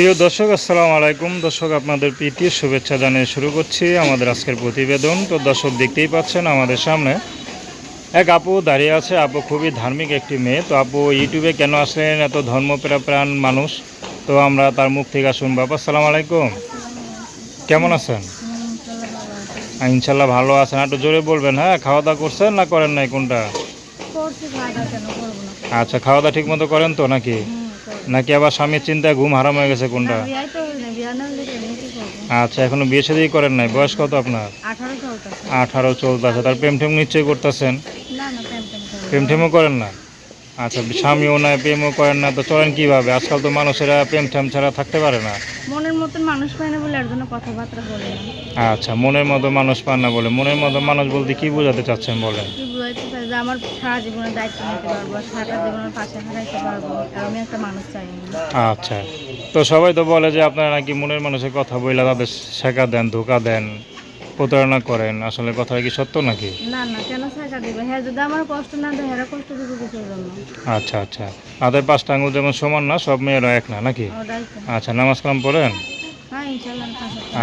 প্রিয় দর্শক আসসালামু আলাইকুম। দর্শক আপনাদের প্রীতি শুভেচ্ছা জানিয়ে শুরু করছি আমাদের আজকের প্রতিবেদন। তো দর্শক দেখতেই পাচ্ছেন আমাদের সামনে এক আপু দাঁড়িয়ে আছে। আপু খুবই ধার্মিক একটি মেয়ে। তো আপু ইউটিউবে কেন আসলেন? এত ধর্মপ্রাণ মানুষ। তো আমরা তার মুখ থেকে আসুন আপু আসসালামু আলাইকুম। কেমন আছেন? ইনশাল্লাহ ভালো আছেন। একটু জোরে বলবেন হ্যাঁ? খাওয়া দাওয়া করছেন না করেন নাই কোনটা? আচ্ছা খাওয়া দাওয়া ঠিক মতো করেন তো নাকি। নাকি আবার স্বামীর চিন্তায় ঘুম হারাম হয়ে গেছে কোনটা? আচ্ছা এখনও বিয়ে সাদি করেন নাই? বয়স কত আপনার? আঠারো চলতে আছে তার প্রেম ঠেম নিশ্চয়ই করতেছেন? প্রেম টেমও করেন না? আচ্ছা স্বামীও নাই প্রেমও করেন না তো চলেন কীভাবে? আজকাল তো মানুষেরা প্রেম টেম ছাড়া থাকতে পারে না। মনের মতন মানুষ পায় না বলে এর জন্য কথাবার্তা বলি না। আচ্ছা মনের মতো মানুষ পান না বলে। মনের মতো মানুষ বলতে কি বোঝাতে চাচ্ছেন বলেন? কি বুঝাইতে চাই? যে আমার সারা জীবনের দায়িত্ব নিতে পারব সারা জীবনের পাশে হারাইতে পারব আর আমি একটা মানুষ চাই আচ্ছা তো সবাই তো বলে যে আপনারা নাকি মনের মানুষের কথা বইলা তাদের শেখা দেন ধোকা দেন। প্রতারণা করেন আসলে কথাটা কি সত্য নাকি? না না কেন থাকা দিবে? হ্যাঁ যদি আমার কষ্ট না দেয় হেরা কষ্ট দিবে কিছুর জন্য? আচ্ছা আচ্ছা। হাতের পাঁচটা আঙুল যেমন সমান না সব মেয়েরা এক না নাকি? ওটাই তো। আচ্ছা নামাজ কালাম পড়েন? হ্যাঁ ইনশাল্লাহ।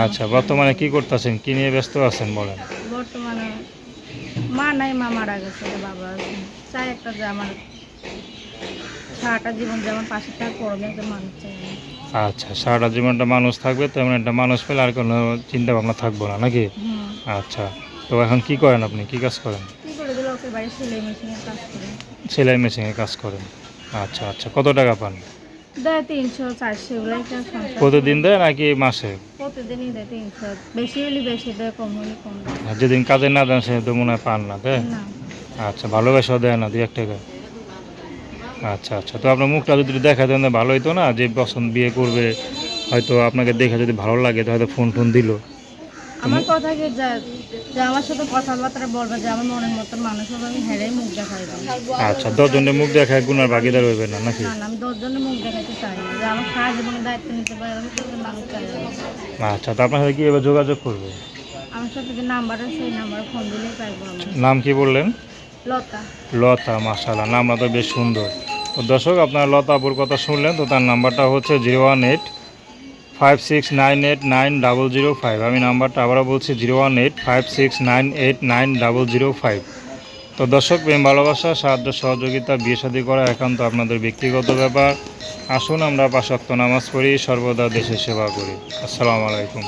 আচ্ছা বর্তমানে কি করতেছেন? কি নিয়ে ব্যস্ত আছেন বলেন? বর্তমানে মা নাই মা মারা গেছে বাবা আছে। চাই একটা যে আমার সারাটা জীবন যেমন পাশে থাকব ওরকম একটা মানুষ চাই আচ্ছা সারাটা জীবনটা মানুষ থাকবে তেমন একটা মানুষ পেলে আর কোনো চিন্তা ভাবনা থাকব না নাকি? আচ্ছা তো এখন কি করেন আপনি? কি কাজ করেন? সেলাই মেশিনে কাজ করেন। আচ্ছা আচ্ছা কত টাকা পান? দেয় তিনশো চারশো এগুলাই প্রতিদিন দেয় নাকি মাসে? প্রতিদিনই দেয় তিনশো। বেশি হলে বেশি দেয় কম হলে কম দেয়। আর যেদিন কাজে না দেন সেদিন তো মনে হয় পান না না। আচ্ছা ভালোবাসাও দেয় না দু এক টাকা। আচ্ছা আচ্ছা। তো আপনার মুখটা যদি দেখা দেন ভালো হইতো না? যে পছন্দ বিয়ে করবে হয়তো আপনাকে দেখে যদি ভালো লাগে তো হয়তো ফোন টোন দিল। আমার কথা কি যে যে আমার সাথে কথাবার্তা বলবে যে আমার মনের মতন মানুষ হবে আমি হেরেই মুখ দেখাই আচ্ছা দশজনের মুখ দেখায় গুনার ভাগিদার হইবে না নাকি? না আমি দশজনের মুখ দেখাইতে চাই না। যে আমার সারা জীবনের দায়িত্ব নিতে পারে আমি মানুষ চাই না। আচ্ছা তো আপনার সাথে কীভাবে যোগাযোগ করবে? আমার সাথে যে নাম্বার আছে সেই নাম্বারে ফোন দিলেই পাইবো আমি। নাম কি বললেন? লতা। লতা মাসালা নামটা তো বেশ সুন্দর। তো দর্শক, আপনারা লতাপুর কথা শুনলেন, তো তার নাম্বারটা হচ্ছে zero one eight five six nine eight nine double zero five. আমি নাম্বারটা আবারও বলছি, zero one eight five six nine eight nine double zero five. তো দর্শক, প্রেম, ভালোবাসা, সাহায্য, সহযোগিতা, বিয়ে শাদী করা একান্ত আপনাদের ব্যক্তিগত ব্যাপার। আসুন, আমরা পাশাক্ত নামাজ পড়ি, সর্বদা দেশের সেবা করি। আসসালামু আলাইকুম।